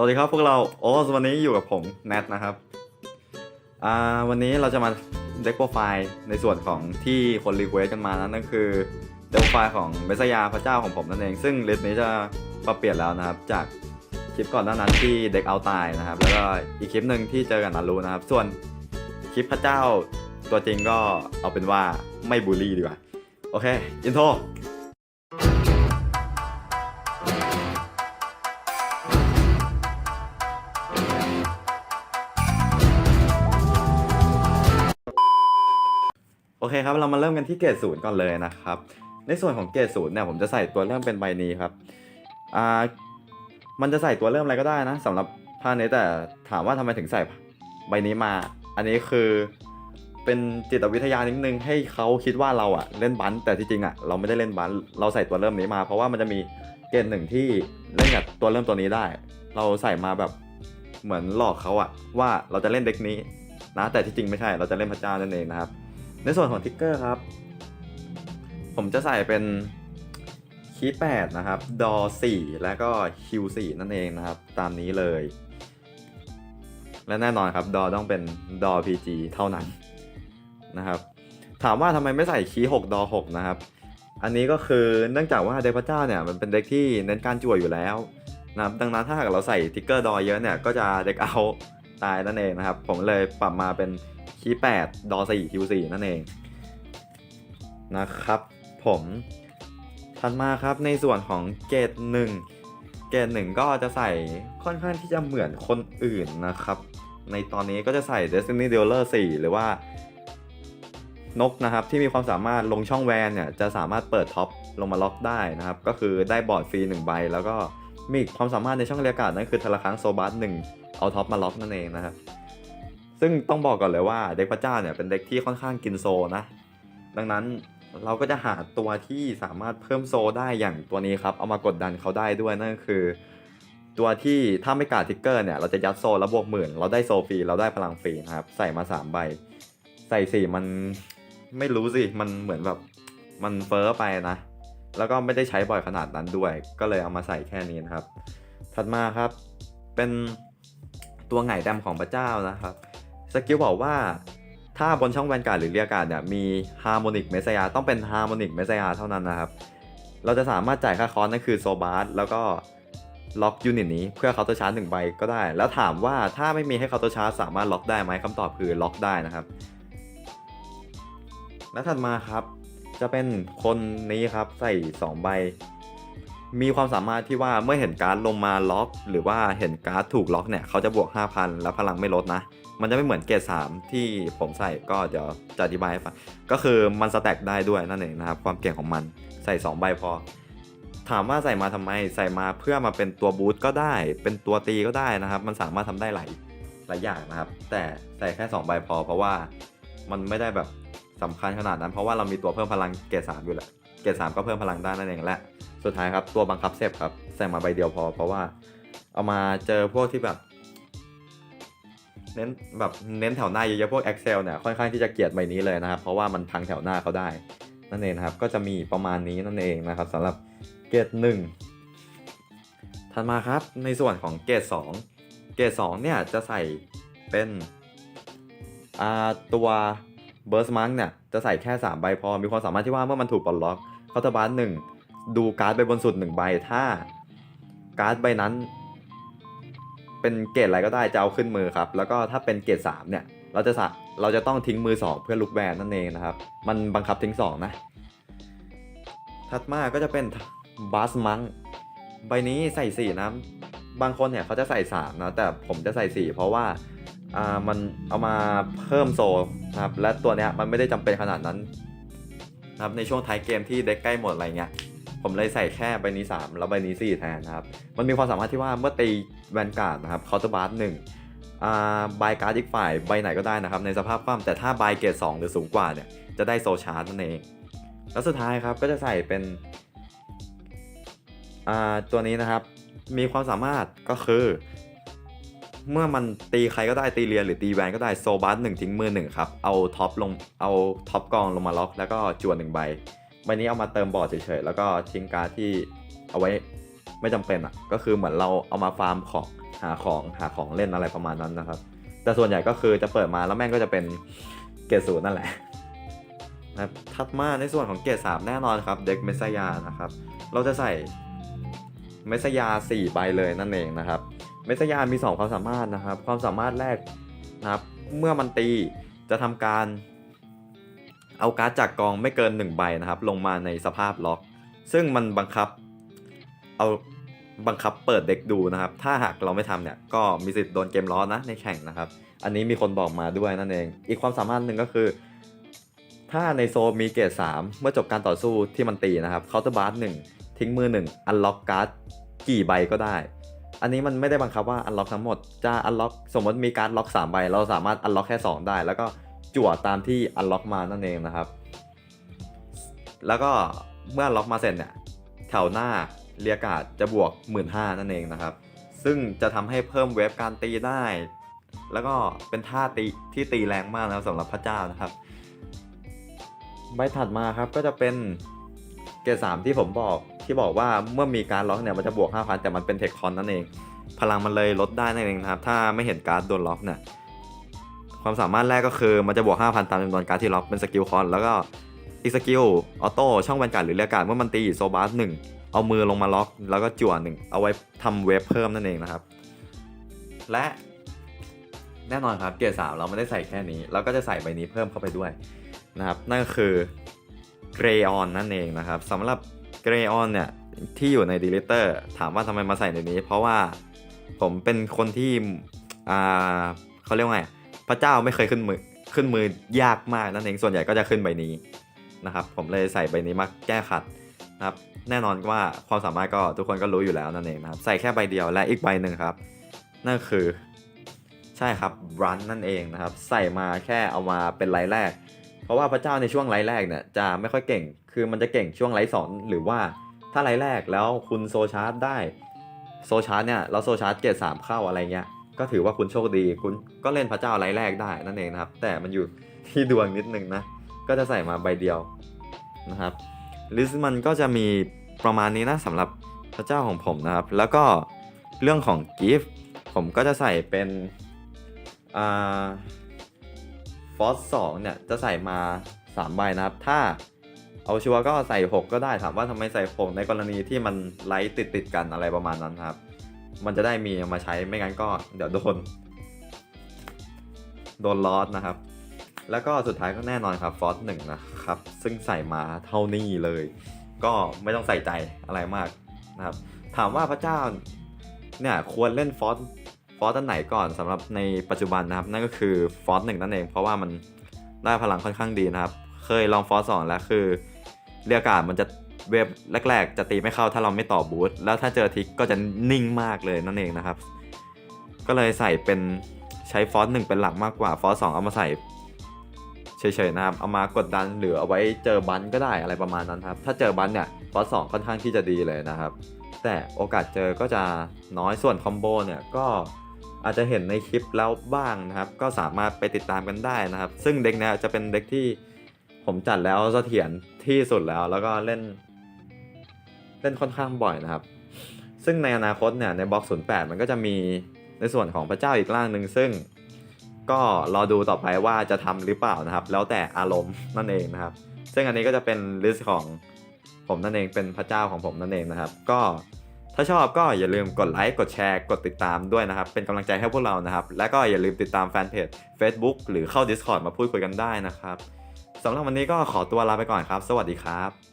สวัสดีครับพวกเราโอ้วันนี้อยู่กับผมแนทนะครับอ่าวันนี้เราจะมาเด็กโปรไฟล์ในส่วนของที่คนรีเควสกันมานั้นนั่นคือเด็กโปรไฟล์ของเมสยาพระเจ้าของผมนั่นเอง ซึ่งลิสต์นี้จะปรับเปลี่ยนแล้วนะครับ จากคลิปก่อนหน้านั้นที่เด็กเอาตายนะครับ แล้วก็อีกคลิปหนึ่งที่เจอกันนารูนะครับ ส่วนคลิปพระเจ้าตัวจริงก็เอาเป็นว่าไม่บูลลี่ดีกว่าโอเคอินโทร โอเคครับ เรามาเริ่มกันที่เกรดศูนย์ก่อนเลยนะครับ ในส่วนของเกรดศูนย์เนี่ยผมจะใส่ตัวเริ่มเป็นใบนี้ครับอ่ามันจะใส่ตัวเริ่มอะไรก็ได้นะสำหรับผ้านี้แต่ถามว่าทำไมถึงใส่ใบนี้มา อันนี้คือเป็นจิตวิทยานิดนึงให้เขาคิดว่าเราอะเล่นบันแต่ที่จริงอะเราไม่ได้เล่นบันเราใส่ตัวเริ่มนี้มา เพราะว่ามันจะมีเกณฑ์หนึ่งที่เล่นกับตัวเริ่มตัวนี้ได้ เราใส่มาแบบเหมือนหลอกเขาอะว่าเราจะเล่นเด็กนี้นะแต่ที่จริงไม่ใช่เราจะเล่นพระเจ้านั่นเองนะครับ ในส่วนของทิกเกอร์ครับ ผมจะใส่เป็นคีย์แปดนะครับ ดอสี่แล้วก็ คิวสี่นั่นเองนะครับ ตามนี้เลย และแน่นอนครับ ดอต้องเป็นดอพีจีเท่านั้นนะครับ ถามว่าทำไมไม่ใส่คีย์หกดอหกนะครับ อันนี้ก็คือเนื่องจากว่าเดพเจ้าเนี่ยมันเป็นเด็กที่เน้นการจั่วอยู่แล้วนะครับ ดังนั้นถ้าหากเราใส่ทิกเกอร์ดอเยอะเนี่ยก็จะเด็กเอา ตายนั่นเองนะครับ ผมเลยปรับมาเป็นคีย์แปดดอสี่คิวสี่นั่นเองนะครับ ผมถัดมาครับในส่วนของเกรดหนึ่งเกรดหนึ่งก็จะใส่ค่อนข้างที่จะเหมือนคนอื่นนะครับ ในตอนนี้ก็จะใส่ Destiny Dealer 4 หรือว่านกนะครับที่มีความสามารถลงช่องแวนเนี่ยจะสามารถเปิดท็อปลงมาล็อกได้นะครับ ก็คือได้บอร์ดฟรี1ใบ แล้วก็มีอีกความสามารถในช่องเรียการ์ดนั่นคือทะละครั้งโซบัสหนึ่ง เอาท็อปมาล็อกนั่นเองนะครับ ซึ่งต้องบอกก่อนเลยว่าเด็กพระเจ้าเนี่ยเป็นเด็กที่ค่อนข้างกินโซนะ ดังนั้นเราก็จะหาตัวที่สามารถเพิ่มโซได้อย่างตัวนี้ครับ เอามากดดันเขาได้ด้วยนั่นคือ ตัวที่ถ้าไม่กาดทิกเกอร์เนี่ยเราจะยัดโซแล้วบวกหมื่น เราได้โซฟรีเราได้พลังฟรีนะครับ ใส่มาสามใบ ใส่สี่มันไม่รู้สิ มันเหมือนแบบมันเฟ้อไปนะ แล้วก็ไม่ได้ใช้บ่อยขนาดนั้นด้วย ก็เลยเอามาใส่แค่นี้นครับ ถัดมาครับ เป็น ตัวไงแดมของพระเจ้านะครับสกิลบอกว่าถ้าบนช่องแวนการ์ดหรือเรียกการ์ดเนี่ยมีฮาร์โมนิกเมสยาต้องเป็นฮาร์โมนิกเมสยาเท่านั้นนะครับ เราจะสามารถจ่ายค่าคอร์สนั่นคือโซบาร์แล้วก็ล็อกยูนิตนี้เพื่อเคาน์เตอร์ชาร์จหนึ่งใบก็ได้ แล้วถามว่าถ้าไม่มีให้เคาน์เตอร์ชาร์จสามารถล็อกได้ไหมคำตอบคือล็อกได้นะครับ และถัดมาครับ จะเป็นคนนี้ครับใส่ 2 ใบ มีความสามารถที่ว่าเมื่อเห็นการ์ดลงมาล็อก หรือว่าเห็นการ์ดถูกล็อกเนี่ยเขาจะบวก 5,000 แล้วพลังไม่ลดนะ มันจะไม่เหมือนเกรด3ที่ผมใส่ก็เดี๋ยวจะอธิบายให้ฟังก็คือมันสแต็กได้ด้วยนั่นเองนะครับความเก่งของมันใส่ 2 ใบพอ ถามว่าใส่มาทำไมใส่มาเพื่อมาเป็นตัวบูทก็ได้ เป็นตัวตีก็ได้นะครับ มันสามารถทำได้หลายหลายอย่างนะครับ แต่ใส่แค่ 2 ใบพอ เพราะว่ามันไม่ได้แบบสำคัญขนาดนั้น เพราะว่าเรามีตัวเพิ่มพลังเกรด3อยู่แล้ว เกรด3ก็เพิ่มพลังได้นั่นเองและ สุดท้ายครับตัวบังคับเซฟครับใส่มาใบเดียวพอ เพราะว่าเอามาเจอพวกที่แบบเน้นแบบเน้นแถวหน้าเยอะๆพวก Excel เนี่ยค่อนข้างที่จะเกลียดใบนี้เลยนะครับ เพราะว่ามันพังแถวหน้าเขาได้นั่นเองครับก็จะมีประมาณนี้นั่นเองนะครับสำหรับเกรดหนึ่งถัดมาครับในส่วนของเกรด2เกรด2เนี่ยจะใส่เป็นตัวเบ r ร์สมังเนี่ยจะใส่แค่ 3 ใบพอ มีความสามารถที่ว่าเมื่อมันถูกปลดล็อก เคาน์เตอร์บาร์หนึ่งดูการ์ดใบบนสุดหนึ่งใบถ้า การ์ดใบนั้น เป็นเกรดอะไรก็ได้จะเอาขึ้นมือครับ แล้วก็ถ้าเป็นเกรด3เนี่ย เราจะสะเราจะต้องทิ้งมือ2เพื่อลุกแบนนั่นเองนะครับ มันบังคับทิ้ง2นะ ถัดมาก็จะเป็นบัสมังใบนี้ใส่4นะบางคนเนี่ยเขาจะใส่3นะแต่ผมจะใส่4เพราะว่าอ่ามันเอามาเพิ่มโซนะครับและตัวเนี้ยมันไม่ได้จำเป็นขนาดนั้น นะครับในช่วงท้ายเกมที่เด็กใกล้หมดอะไรเงี้ยผมเลยใส่แค่ใบนี้ 3 แล้วใบนี้ 4 แทนนะครับ มันมีความสามารถที่ว่าเมื่อตีแวนการ์ดนะครับเคาน์เตอร์บาร์หนึ่งอ่าบายการ์ดอีกฝ่ายใบไหนก็ได้นะครับ ในสภาพคว่ำแต่ถ้าบายเกรด2หรือสูงกว่าเนี่ยจะได้โซชาร์จนั่นเอง แล้วสุดท้ายครับก็จะใส่เป็นตัวนี้นะครับ มีความสามารถก็คือ เมื่อมันตีใครก็ได้ตีเรียนหรือตีแวนก็ได้โซบัสหนึ่งทิ้งมือหนึ่งครับ เอาท็อปลงเอาท็อปกองลงมาล็อก แล้วก็จวนหนึ่งใบใบนี้เอามาเติมบอร์ดเฉยๆแล้วก็ทิ้งการ์ดที่เอาไว้ไม่จำเป็นอะก็คือเหมือนเราเอามาฟาร์มของหาของหาของเล่นอะไรประมาณนั้นนะครับ แต่ส่วนใหญ่ก็คือจะเปิดมาแล้วแม่งก็จะเป็นเกรดศูนย์นั่นแหละนะถัดมาในส่วนของเกรดสามแน่นอนครับเด็กเมสซายานะครับ เราจะใส่ เมสยา4ใบเลยนั่นเองนะครับเมสยามี 2 ความสามารถนะครับ ความสามารถแรกนะครับเมื่อมันตีจะทำการ เอาการ์ดจากกองไม่เกิน 1 ใบนะครับ ลงมาในสภาพล็อก ซึ่งมันบังคับเอาบังคับเปิดเด็กดูนะครับ ถ้าหากเราไม่ทำเนี่ยก็มีสิทธิ์โดนเกมล้อนะในแข่งนะครับ อันนี้มีคนบอกมาด้วยนั่นเอง อีกความสามารถหนึ่งก็คือ ถ้าในโซมีเกรด3เมื่อจบการต่อสู้ที่มันตีนะครับเคาน์เตอร์บาร์หนึ่ง ทิ้งมือ1อันล็อกการ์ดกี่ใบก็ได้ อันนี้มันไม่ได้บังคับว่าอันล็อกทั้งหมดจะอันล็อกสมมติมีการล็อก 3 ใบ เราสามารถอันล็อกแค่ 2 ได้ แล้วก็จั่วตามที่อันล็อกมานั่นเองนะครับ แล้วก็เมื่อล็อกมาเสร็จเนี่ยแถวหน้าเรียกกาดจะบวก 1 5ื่นนั่นเองนะครับ ซึ่งจะทำให้เพิ่มเวฟการตีได้ แล้วก็เป็นท่าตีที่ตีแรงมากนะสำหรับพระเจ้านะครับใบถัดมาครับก็จะเป็นเกรดสามที่ผมบอก ที่บอกว่าเมื่อมีการล็อกเนี่ยมันจะบวก 5,000 แต่มันเป็นเทคคอนนั่นเอง พลังมันเลยลดได้นั่นเองนะครับ ถ้าไม่เห็นการ์ดโดนล็อกเนี่ยความสามารถแรกก็คือมันจะบวก 5,000 ตามจำนวนการ์ดที่ล็อกเป็นสกิลคอนแล้วก็อีกสกิลออโต้ช่องแวนการ์ดหรือเรียกการเมื่อมันตีโซบาสหนึ่งเอามือลงมาล็อกแล้วก็จั่วหนึ่งเอาไว้ทำเวฟเพิ่มนั่นเองนะครับ และแน่นอนครับเกียร์สามเราไม่ได้ใส่แค่นี้เราก็จะใส่ใบนี้เพิ่มเข้าไปด้วยนะครับ นั่นก็คือเกรออนนั่นเองนะครับสำหรับ เกรออนเนี่ยที่อยู่ในดีลิเตอร์ถามว่าทำไมมาใส่ในนี้ เพราะว่าผมเป็นคนที่อ่าเขาเรียกว่าไงพระเจ้าไม่เคยขึ้นมือขึ้นมือยากมากนั่นเองส่วนใหญ่ก็จะขึ้นใบนี้นะครับ ผมเลยใส่ใบนี้มาแก้ขัดนะครับ แน่นอนว่าความสามารถก็ทุกคนก็รู้อยู่แล้วนั่นเองนะครับ ใส่แค่ใบเดียวและอีกใบหนึ่งครับ นั่นคือ ใช่ครับรันนั่นเองนะครับ ใส่มาแค่เอามาเป็นไลท์แรก เพราะว่าพระเจ้าในช่วงไลท์แรกเนี่ยจะไม่ค่อยเก่ง คือมันจะเก่งช่วงไลท์สองหรือว่าถ้าไลท์แรกแล้วคุณโซชาร์จได้โซชาร์จเนี่ยเราโซชาร์จเกรดสามเข้าอะไรเงี้ยก็ถือว่าคุณโชคดีคุณก็เล่นพระเจ้าไลท์แรกได้นั่นเองนะครับ แต่มันอยู่ที่ดวงนิดนึงนะ ก็จะใส่มาใบเดียวนะครับลิสต์มันก็จะมีประมาณนี้นะสำหรับพระเจ้าของผมนะครับ แล้วก็เรื่องของกิฟต์ผมก็จะใส่เป็นอ่าฟอสสองเนี่ยจะใส่มา3ใบนะครับ ถ้า เอาชัวร์ก็ใส่ 6 ก็ได้ถามว่าทำไมใส่ 6 ในกรณีที่มันไลท์ติดติดกันอะไรประมาณนั้นครับ มันจะได้มีมาใช้ไม่งั้นก็เดี๋ยวโดน โดนลอสนะครับ แล้วก็สุดท้ายก็แน่นอนครับฟอสหนึ่งนะครับ ซึ่งใส่มาเท่านี้เลย ก็ไม่ต้องใส่ใจอะไรมากนะครับ ถามว่าพระเจ้าเนี่ยควรเล่นฟอสฟอสอันไหนก่อนสำหรับในปัจจุบันนะครับ นั่นก็คือฟอสหนึ่งนั่นเอง เพราะว่ามันได้พลังค่อนข้างดีนะครับ เคยลองฟอสสองแล้วคือ เรียกการมันจะเวฟแรก ๆ จะตีไม่เข้าถ้าเราไม่ต่อบูทแล้วถ้าเจอทิกก็จะนิ่งมากเลยนั่นเองนะครับ ก็เลยใส่เป็นใช้ฟอสหนึ่งเป็นหลักมากกว่าฟอสสองเอามาใส่เฉยๆนะครับ เอามากดดันหรือเอาไว้เจอบันก็ได้อะไรประมาณนั้นครับ ถ้าเจอบันเนี่ยฟอสสองค่อนข้างที่จะดีเลยนะครับ แต่โอกาสเจอก็จะน้อยส่วนคอมโบเนี่ยก็อาจจะเห็นในคลิปแล้วบ้างนะครับ ก็สามารถไปติดตามกันได้นะครับ ซึ่งเด็กเนี้ยจะเป็นเด็กที่ ผมจัดแล้วเสถียรที่สุดแล้วแล้วก็เล่น เล่นค่อนข้างบ่อยนะครับ ซึ่งในอนาคตเนี่ยในบล็อก 08 มันก็จะมีในส่วนของพระเจ้าอีกร่างหนึ่งซึ่งก็รอดูต่อไปว่าจะทำหรือเปล่านะครับ แล้วแต่อารมณ์นั่นเองนะครับ ซึ่งอันนี้ก็จะเป็นลิสต์ของผมนั่นเองเป็นพระเจ้าของผมนั่นเองนะครับ ก็ถ้าชอบก็อย่าลืมกดไลค์กดแชร์กดติดตามด้วยนะครับ เป็นกำลังใจให้พวกเรานะครับ และก็อย่าลืมติดตามแฟนเพจ Facebook หรือเข้า Discord มาพูดคุยกันได้นะครับ สำหรับวันนี้ก็ขอตัวลาไปก่อนครับ สวัสดีครับ